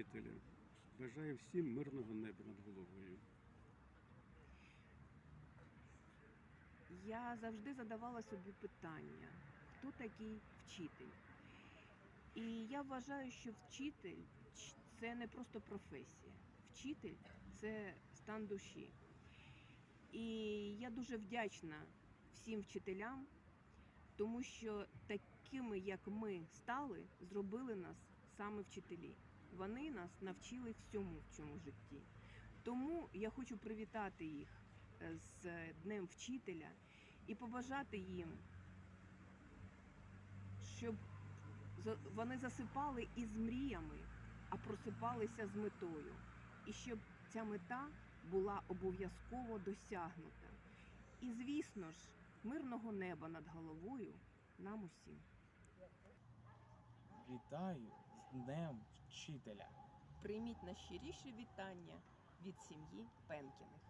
вчителя. Бажаю всім мирного неба над головою. Я завжди задавала собі питання, хто такий вчитель. І я вважаю, що вчитель це не просто професія. Вчитель це стан душі. І я дуже вдячна всім вчителям, тому що такими, як ми стали, зробили нас саме вчителі. Вони нас навчили всьому в цьому житті. Тому я хочу привітати їх е, з Днем вчителя і побажати їм, щоб вони засипали із мріями, а просипалися з метою. І щоб ця мета була обов'язково досягнута. І, звісно ж, мирного неба над головою нам усім. Вітаю Днем Вчителя. Прийміть найщиріше вітання від сім'ї Пенкіних.